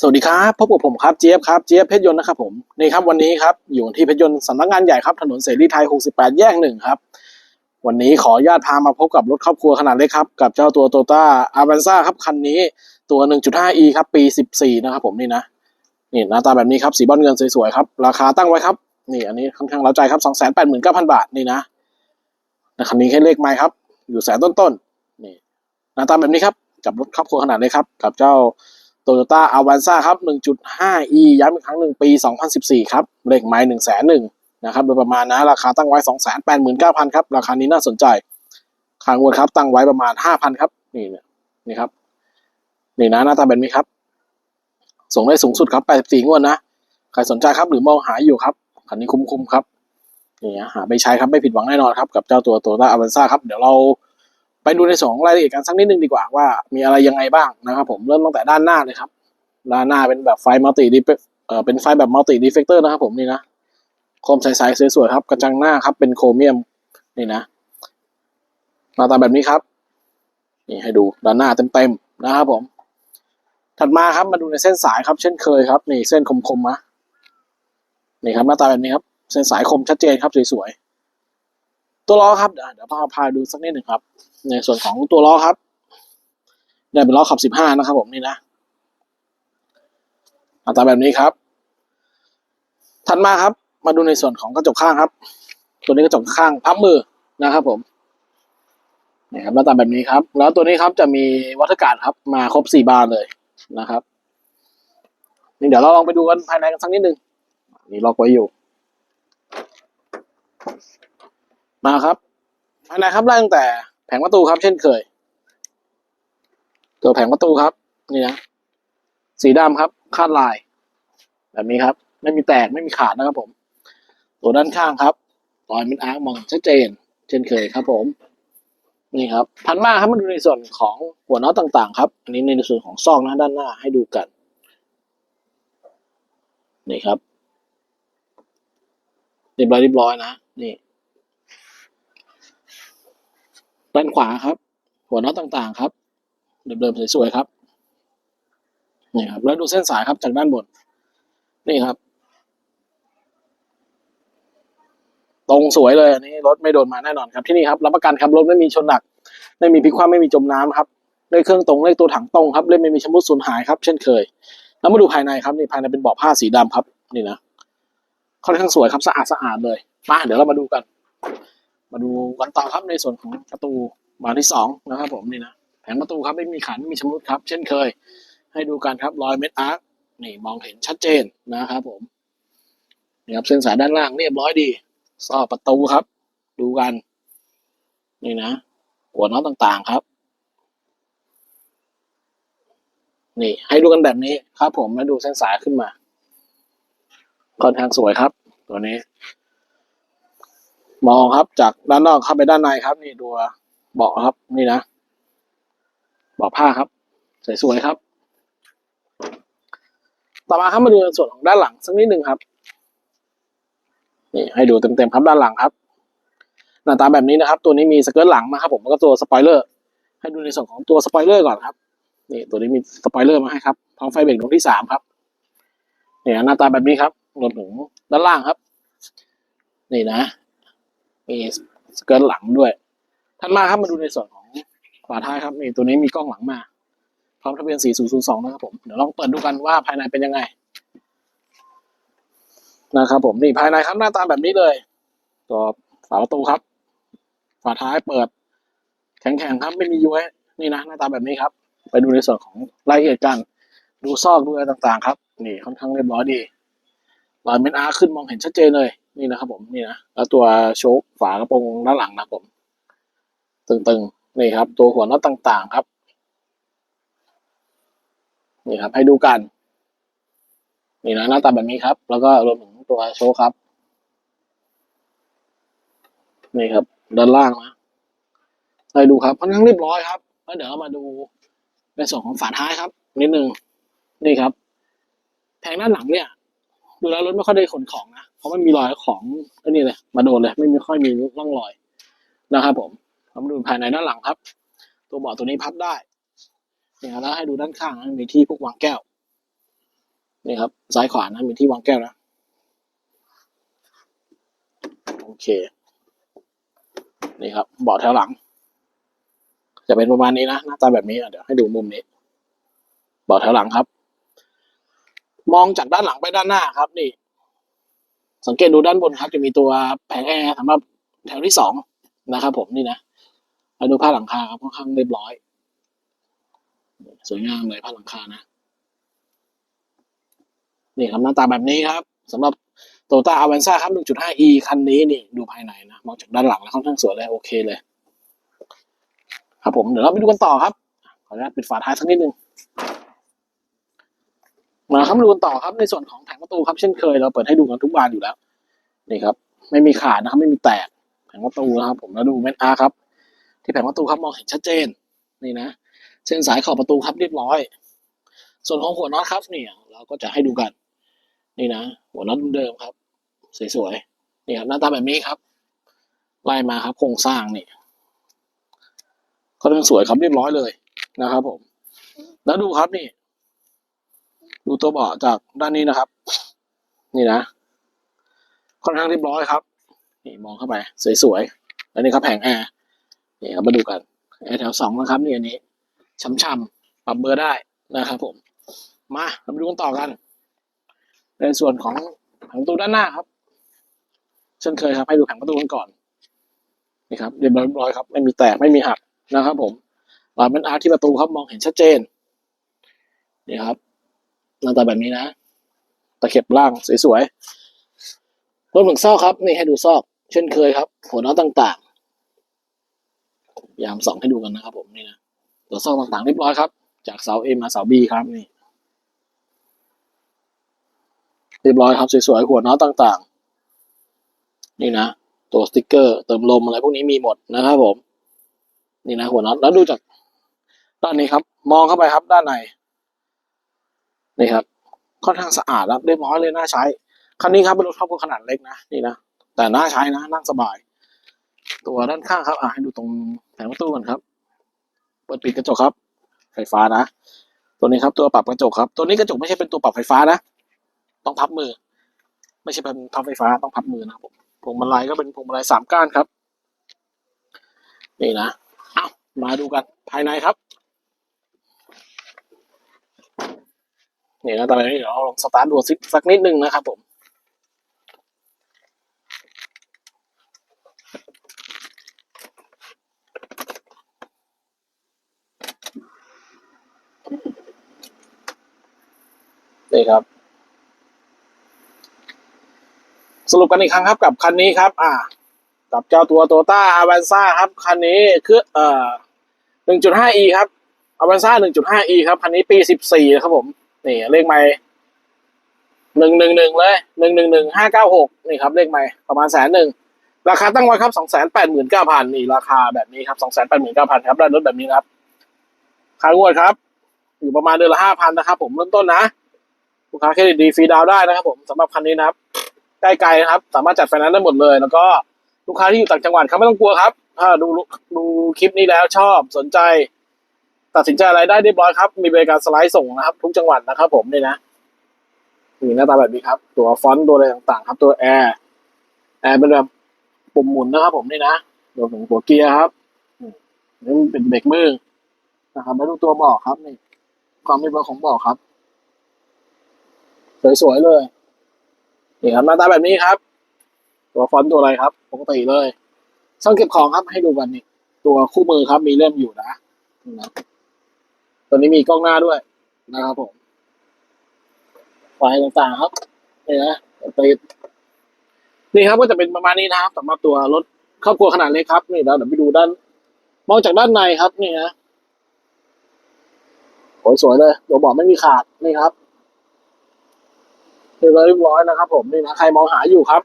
สวัสดีครับพบกับผมครับเจี๊ยบครับเจี๊ยบเพชรยนต์นะครับผมนี่ครับวันนี้ครับอยู่ที่เพชรยนต์สำนักงานใหญ่ครับถนนเสรีไทย 68 แยกหนึ่งครับ วันนี้ขออนุญาตพามาพบกับรถครอบครัวขนาดเล็กครับ กับเจ้าตัวโตต้าอาบันซ่าครับคันนี้ตัว 1.5e ครับปี 14 นะครับผมนี่นะนี่หน้าตาแบบนี้ครับสีบอลเงินสวยๆครับราคาตั้งไว้ครับนี่อันนี้ค่อนข้างเราใจครับ 289,000 บาทนี่นะแต่คันนี้แค่เลขไม้ครับอยู่แสนต้นๆนี่หน้าตาแบบนี้ครับกับรถครอบครัวขนาดเล็กครับกับเจ้า โตโยต้าอ v ว n นซ่าครับ 1.5e ย้ำอีกครั้งหนึ่งปี 2014 ครับเลขไม้1 0 0 0 0 0นะครับ โดยประมาณนะ ราคาตั้งไว้ 289,000 ครับ ราคานี้น่าสนใจคางวดครับ ตั้งไว้ประมาณ 5,000 ครับ นี่เนี่ยนี่ครับ นี่นะหน้าตาแบบนี้ครับ ส่งได้สูงสุดครับ 84 งวดนะ ใครสนใจครับ หรือมองหาอยู่ครับ คันนี้คุ้มๆครับ นี่ฮะหาไปใช้ครับ ไม่ผิดหวังแน่นอนครับ กับเจ้าตัวโตโยต้าอ v ว n นซ่าครับ เดี๋ยวเรา ไปดูในส่วนของรายละเอียดกันสักนิดนึงดีกว่าว่ามีอะไรยังไงบ้างนะครับผมเริ่มตั้งแต่ด้านหน้าเลยครับด้านหน้าเป็นแบบไฟมัลติดีเอ่อเป็นไฟแบบมัลติดีเฟกเตอร์นะครับผมนี่นะโคมใสๆสวยๆครับกระจังหน้าครับเป็นโครเมียมนี่นะหน้าตาแบบนี้ครับนี่ให้ดูด้านหน้าเต็มๆนะครับผม ถัดมาครับมาดูในเส้นสายครับ เช่นเคยครับนี่เส้นคมๆนะนี่ครับหน้าตาแบบนี้ครับ เส้นสายคมชัดเจนครับสวยๆ ตัวล้อครับเดี๋ยวพาพาดูสักนิดหนึ่งครับ ในส่วนของตัวล้อครับ ได้เป็นล้อขับสิบห้านะครับ ผมนี่นะหน้าตาแบบนี้ครับ ถัดมาครับ มาดูในส่วนของกระจกข้างครับ ตัวนี้กระจกข้างพับมือนะครับ ผมนี่ครับหน้าตาแบบนี้ครับ แล้วตัวนี้ครับจะมีวัตการครับ มาครบสี่บานเลยนะครับนี่เดี๋ยวเราลองไปดูกันภายในกันสักนิดหนึ่งนี่ล็อกไว้อยู่ มาครับภายในครับไล่ตั้งแต่แผงประตูครับเช่นเคย ตัวแผงประตูครับ นี่นะสีดำครับ คาดลาย แบบนี้ครับ ไม่มีแตกไม่มีขาดนะครับผม ตัวด้านข้างครับรอยมิดอาร์คมองชัดเจน เช่นเคยครับ ผม นี่ครับ พันมากครับมาดูในส่วนของหัวน็อตต่างๆ ครับ อันนี้ในส่วนของซอกนะด้านหน้าให้ดูกัน นี่ครับเรียบร้อยเรียบร้อยนะนี่ ด้านขวาครับ หัวน็อตต่างๆครับเดิมๆสวยๆครับนี่ครับ แล้วดูเส้นสายครับจากด้านบน นี่ครับ ตรงสวยเลยอันนี้รถไม่โดนมาแน่นอนครับที่นี่ครับรับประกันครับรถไม่มีชนหนัก ไม่มีพลิกคว่ำไม่มีจมน้ำครับเลขเครื่องตรงเลขตัวถังตรงครับเลขไม่มีชำรุดสูญหายครับเช่นเคย แล้วมาดูภายในครับนี่ภายในเป็นเบาะผ้าสีดำครับ นี่นะค่อนข้างสวยครับสะอาดสะอาดเลยมาเดี๋ยวเรามาดูกัน มาดูกันต่อครับในส่วนของประตูบานที่สองนะครับผมนี่นะแผงประตูครับไม่มีขันไม่มีชำรุดครับ เช่นเคย ให้ดูกันครับรอยเม็ดอาร์คนี่มองเห็นชัดเจนนะครับผมนี่ครับเส้นสายด้านล่างเรียบร้อยดีซอกประตูครับ ดูกัน นี่นะหัวน็อตต่างๆครับ นี่ ให้ดูกันแบบนี้ครับ ผมมาดูเส้นสายขึ้นมาค่อนข้างสวยครับ ตัวนี้ มองครับจากด้านนอกเข้าไปด้านในครับ นี่ดูเบาะครับ นี่นะเบาะผ้าครับสวยๆครับ ต่อมาครับมาดูในส่วนของด้านหลังสักนิดหนึ่งครับนี่ให้ดูเต็มๆครับด้านหลังครับ หน้าตาแบบนี้นะครับ ตัวนี้มีสเกิร์ตหลังนะครับ ผมแล้วก็ตัวสปอยเลอร์ ให้ดูในส่วนของตัวสปอยเลอร์ก่อนครับนี่ตัวนี้มีสปอยเลอร์มาให้ครับพร้อมไฟเบรกดวงที่สามครับเนี่ยหน้าตาแบบนี้ครับรวมถึงด้านล่างครับ นี่นะ มีสเกิร์ตหลังด้วยถัดมาครับมาดูในส่วนของฝาท้ายครับนี่ตัวนี้มีกล้องหลังมาพร้อมทะเบียน 4002 นะครับผม เดี๋ยวลองเปิดดูกันว่าภายในเป็นยังไง นะครับผม นี่ภายในครับหน้าตาแบบนี้เลยตัวฝาประตูครับ ฝาท้ายเปิด แข็งๆครับไม่มีย้วยนี่นะหน้าตาแบบนี้ครับ ไปดูในส่วนของรายละเอียดกัน ดูซอกดูอะไรต่างๆ ครับ นี่ค่อนข้างเรียบร้อยดีรอยเม็ดอาร์ขึ้นมองเห็นชัดเจนเลย นี่นะครับผมนี่นะแล้วตัวโชคฝากระโปรงด้านหลังนะครับผม ตึงๆนี่ครับ ตัวหัวน็อตต่างๆครับ นี่ครับ ให้ดูกัน นี่นะหน้าตาแบบนี้ครับ แล้วก็รวมถึงตัวโชว์ครับ นี่ครับ ด้านล่างนะให้ดูครับค่อนข้างเรียบร้อยครับแล้วเดี๋ยวเรามาดูในส่วนของฝาท้ายครับนิดนึงนี่ครับแผงด้านหลังเนี่ย ดูแล้วรถไม่ค่อยได้ขนของนะเพราะไม่มีรอยของอันนี้เลยมาโดนเลย ไม่มีค่อยมีร่องรอยนะครับผมเรามาดูภายในด้านหลังครับ ตัวเบาะตัวนี้พับได้นี่ครับแล้วให้ดูด้านข้างนะมีที่พวกวางแก้วนี่ครับ ซ้ายขวานะมีที่วางแก้วนะโอเค นี่ครับเบาะแถวหลัง จะเป็นประมาณนี้นะหน้าตาแบบนี้เดี๋ยวให้ดูมุมนี้เบาะแถวหลังครับ มองจากด้านหลังไปด้านหน้าครับ นี่ สังเกตดูด้านบนครับ จะมีตัวแผงแอร์สำหรับแถวที่สองนะครับ ผมนี่นะมาดูผ้าหลังคาครับค่อนข้างเรียบร้อย สวยงามเลยผ้าหลังคานะนี่ครับหน้าตาแบบนี้ครับสำหรับโตต้าอเวนซ่าครับ 1.5e คันนี้นี่ดูภายในนะมองจากด้านหลังแล้วค่อนข้างสวยเลยโอเคเลย ครับผมเดี๋ยวเราไปดูกันต่อครับขออนุญาตปิดฝาท้ายสักนิดนึง มาครับดูกันต่อครับในส่วนของแผงประตูครับเช่นเคยเราเปิดให้ดูกันทุกบานอยู่แล้วนี่ครับ ไม่มีขาดนะครับ ไม่มีแตกแผงประตูนะครับ ผมแล้วดูเม็ดอาร์ครับ ที่แผงประตูครับมองเห็นชัดเจนนี่นะเส้นสายขอบประตูครับเรียบร้อย ส่วนของหัวน็อตครับเนี่ยเราก็จะให้ดูกันนี่นะหัวน็อตเดิมครับสวยๆนี่ครับหน้าตาแบบนี้ครับไล่มาครับโครงสร้างนี่ก็เรื่องสวยครับเรียบร้อยเลยนะครับ ผม แล้วดูครับนี่ ดูตัวเบาะจากด้านนี้นะครับ นี่นะ ค่อนข้างเรียบร้อยครับ นี่มองเข้าไป สวยๆ แล้วนี่ครับแผงแอร์นี่ครับมาดูกันแอร์แถวสองนะครับ นี่อันนี้ช้ำๆปรับเบอร์ได้นะครับผม มาเรามาดูกันต่อกัน ในส่วนของแผงประตูด้านหน้าครับเช่นเคยครับ ให้ดูแผงประตูกันก่อนนี่ครับเรียบร้อยครับ ไม่มีแตกไม่มีหักนะครับ ผมรอยเป็นอาร์ที่ประตูครับมองเห็นชัดเจนนี่ครับ หน้าตาแบบนี้นะ ตะเข็บล่างสวยๆรวมถึงซอกครับ นี่ให้ดูซอก เช่นเคยครับ หัวน็อตต่างๆยามส่องให้ดูกันนะครับ ผมนี่นะตัวซอกต่างๆเรียบร้อยครับ จากเสา A มาเสา B ครับนี่เรียบร้อยครับสวยๆหัวน็อตต่างๆ นี่นะตัวสติกเกอร์ เติมลมอะไรพวกนี้มีหมดนะครับผม นี่นะหัวน็อตแล้วดูจากด้านนี้ครับ มองเข้าไปครับด้านใน นี่ครับค่อนข้างสะอาดแล้วเรียบร้อยเลยน่าใช้ คันนี้ครับเป็นรถครอบครัวขนาดเล็กนะนี่นะแต่น่าใช้นะนั่งสบาย ตัวด้านข้างครับอะให้ดูตรงแผงประตูกันครับเปิดปิดกระจกครับ ไฟฟ้านะตัวนี้ครับตัวปรับกระจกครับ ตัวนี้กระจกไม่ใช่เป็นตัวปรับไฟฟ้านะ ต้องพับมือ ไม่ใช่เป็นพับไฟฟ้าต้องพับมือนะครับผมพวงมาลัยก็เป็นพวงมาลัยสามก้านครับ นี่นะเอามาดูกันภายในครับ เนี่นะตอนนี้เดี๋ยวเราลองสตาร์ทดูซิสักนิดนึงนะครับผมนี่ครับ สรุปกันอีกครั้งครับกับคันนี้ครับ อ่า กับเจ้าตัวโตต้าอาวันซ่าครับคันนี้คือเอ่อ 1.5e ครับอาวันซ่า 1.5e ครับคันนี้ปี 14นะครับผม นี่เลขไม่หนึ่งหนึ่งหนึ่งเลยหนึ่งหนึ่งหนึ่งห้าเก้าหกนี่ครับเลขไม่ประมาณแสนหนึ่งราคาตั้งไว้ครับสองแสนแปดหมื่นเก้าพันนี่ราคาแบบนี้ครับสองแสนแปดหมื่นเก้าพันครับได้รถแบบนี้ครับค่างวดครับ อยู่ประมาณเดือนละห้าพันนะครับ ผมเริ่มต้นนะลูกค้าเครดิตดีฟรีดาวได้นะครับ ผมสำหรับคันนี้นะครับใกล้ๆนะครับ สามารถจัดไฟแนนซ์ได้หมดเลย แล้วก็ลูกค้าที่อยู่ต่างจังหวัดครับไม่ต้องกลัวครับ ถ้าดูดูคลิปนี้แล้วชอบสนใจ ตัดสินใจอะไรได้เรียบร้อยครับ มีบริการสไลด์ส่งนะครับ ทุกจังหวัดนะครับ ผมนี่นะนี่หน้าตาแบบนี้ครับ ตัวฟอนต์ตัวอะไรต่างๆ ครับ ตัวแอร์แอร์เป็นแบบปุ่มหมุนนะครับ ผมนี่นะรวมถึงหัวเกียร์ครับนี่เป็นเบรกมือนะครับแล้วดูตัวเบาะครับนี่ความไม่เบาของเบาะครับ สวยๆเลยนี่ครับหน้าตาแบบนี้ครับ ตัวฟอนต์ตัวอะไรครับปกติเลยช่องเก็บของครับให้ดูกันนี่ตัวคู่มือครับมีเล่มอยู่นะนะ ตัวนี้มีกล้องหน้าด้วยนะครับผมไฟต่างๆครับนี่นะติดนี่ครับก็จะเป็นประมาณนี้นะครับสำหรับตัวรถครอบครัวขนาดเล็กครับ นี่แล้วเดี๋ยวไปดูด้านมองจากด้านในครับ นี่นะโอ้ยสวยเลยตัวเบอกไม่มีขาดนี่ครับเรียบร้อยเรียบร้อยนะครับ ผมนี่นะใครมองหาอยู่ครับ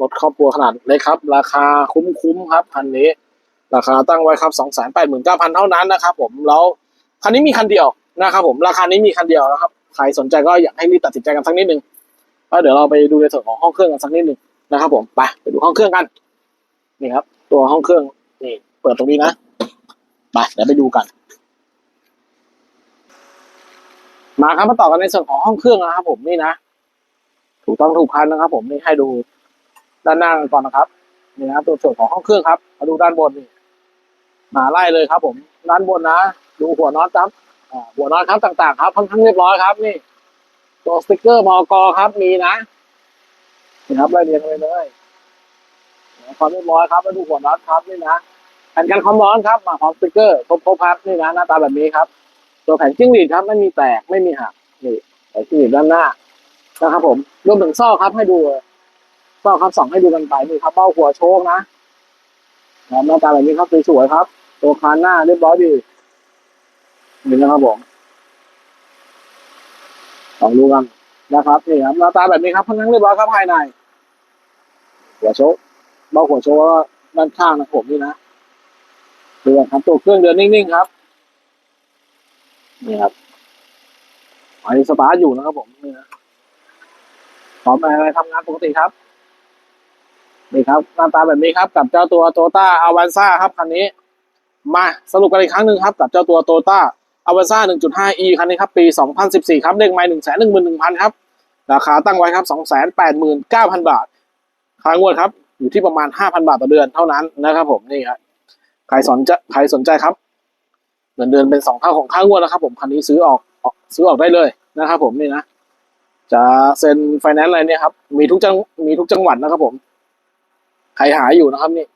รถครอบครัวขนาดเล็กครับ ราคาคุ้มๆครับคันนี้ ราคาตั้งไว้ครับสองแสนแปดหมื่นเก้าพันเท่านั้นนะครับ ผมแล้ว คันนี้มีคันเดียวนะครับผมราคานี้มีคันเดียวนะครับใครสนใจก็อยากให้รีบตัดสินใจกันสักนิดนึงแล้วเดี๋ยวเราไปดูในส่วนของห้องเครื่องกันสักนิดนึงนะครับ ผมไปไปดูห้องเครื่องกันนี่ครับ ตัวห้องเครื่องนี่ เปิดตรงนี้นะไปเดี๋ยวไปดูกัน มาครับมาต่อกันในส่วนของห้องเครื่องนะครับ ผมนี่นะถูกต้องถูกคันนะครับ ผมนี่ให้ดูด้านหน้ากันก่อนนะครับนี่นะครับตัวส่วนของห้องเครื่องครับ มาดูด้านบนนี่มาไล่เลยครับ ผมด้านบนนะ ดูหัวน็อตครับหัวน็อตครับต่าง ๆ ครับค่อนข้างเรียบร้อยครับ นี่ ตัวสติกเกอร์มอกครับมีนะนี่ครับไล่เรียงไปเลยความเรียบร้อยครับมาดูหัวน็อตครับนี่นะแผ่นกันความร้อนครับมาพร้อมสติกเกอร์ครบครบครับนี่นะหน้าตาแบบนี้ครับ ตัวแผ่นจิ้งหรีดครับไม่มีแตกไม่มีหักนี่แผ่นจิ้งหรีดด้านหน้านะครับ ผมรวมถึงซ่อครับให้ดูซ่อครับส่องให้ดูกันไปนี่ครับเบ้าหัวโชคนะนะหน้าตาแบบนี้ครับสวยๆครับ ตัวคานหน้าเรียบร้อยดี นี่นะครับผมลองดูกันนะครับนี่ครับหน้าตาแบบนี้ครับค่อนข้งเรียบร้อยครับภายใน หัวโชคเบ้าหัวโชควก็ด้านข้างนะผมนี่นะดูกันครับตัวเครื่องเดินนิ่งๆครับ นี่ครับไอสตาร์อยู่นะครับผมนี่นะพร้อมอะไรทำงานปกติครับนี่ครับหน้าตาแบบนี้ครับกับเจ้าตัวโตต้าอวันซ่าครับคันนี้ มาสรุปกันอีกครั้งหนึ่งครับ กับเจ้าตัวโตต้า อเวนซ่า 1.5e คันนี้ครับ ปี 2014 ครับเลขไมล์111,000 ครับ ราคาตั้งไว้ครับ 289,000 บาทค่างวดครับ อยู่ที่ประมาณ 5,000 บาทต่อเดือนเท่านั้นนะครับผมนี่ครับใครสนใจใครสนใจครับเงินเดือนเป็นสองเท่าของค่างวดนะครับ ผมคันนี้ซื้อออกออกซื้อออกได้เลยนะครับ ผมนี่นะจะเซ็นไฟแนนซ์อะไรเนี่ยครับมีทุกจังมีทุกจังหวัดนะครับผม ใครหาอยู่นะครับนี่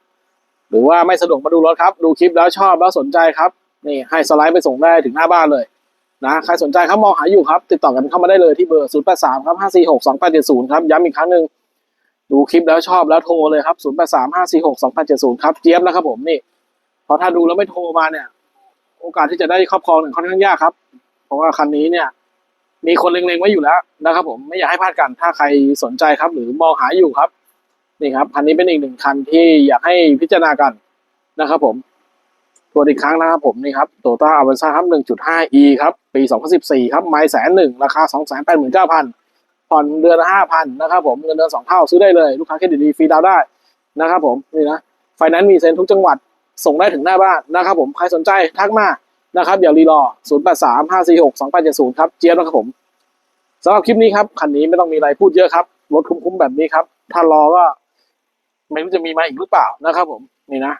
หรือว่าไม่สะดวกมาดูรถครับ ดูคลิปแล้วชอบแล้วสนใจครับ นี่ให้สไลด์ไปส่งได้ถึงหน้าบ้านเลยนะใครสนใจครับมองหาอยู่ครับ ติดต่อกันเข้ามาได้เลยที่เบอร์ 0 8 3 ครับ 5 4 6 2 8 7 0 ครับย้ำอีกครั้งหนึ่งดูคลิปแล้วชอบแล้วโทรเลยครับ 0 8 3 5 4 6 2 8 7 0 ครับเจี๊ยบนะครับผมนี่เพราะถ้าดูแล้วไม่โทรมาเนี่ย โอกาสที่จะได้ครอบครองเนี่ยค่อนข้างยากครับ เพราะว่าคันนี้เนี่ย มีคนเล็งๆไว้อยู่แล้วนะครับ ผมไม่อยากให้พลาดกันถ้าใครสนใจครับ หรือมองหาอยู่ครับนี่ครับคันนี้เป็นอีกหนึ่งคันที่อยากให้พิจารณากันนะครับผม ทวอีกครั้งนะครับผมนี่ครับโตต้าอเวนซ่าครับ 1.5e ครับ ปี 2014 ครับ ไมล์แสนหนึ่งราคา 289,000 ผ่อนเดือนละ5,000 นะครับผม เงินเดือนสองเท่าซื้อได้เลย ลูกค้าเครดิตดีฟรีดาวได้นะครับผม นี่นะ ไฟแนนซ์มีเซ็นทุกจังหวัด ส่งได้ถึงหน้าบ้านนะครับผม ใครสนใจทักมา นะครับ อย่ารีรอ 0 8 3 5 4 6 2 8 7 0 ครับ เจี๊ยบนะครับผมสำหรับคลิปนี้ครับ คันนี้ไม่ต้องมีอะไรพูดเยอะครับ รถคุ้มๆแบบนี้ครับ ถ้ารอก็ไม่รู้จะมีมาอีกหรือเปล่านะครับผม นี่นะ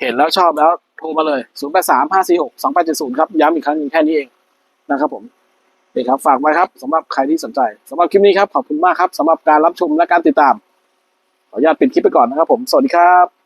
เห็นแล้วชอบแล้ว โทรมาเลย 0 8 3 5 4 6 2 8 7 0 ครับ ย้ำอีกครั้งนึงแค่นี้เองนะครับผมนี่ครับฝากไว้ครับสำหรับใครที่สนใจสำหรับคลิปนี้ครับขอบคุณมากครับสำหรับการรับชมและการติดตามขออนุญาตปิดคลิปไปก่อนนะครับผม สวัสดีครับ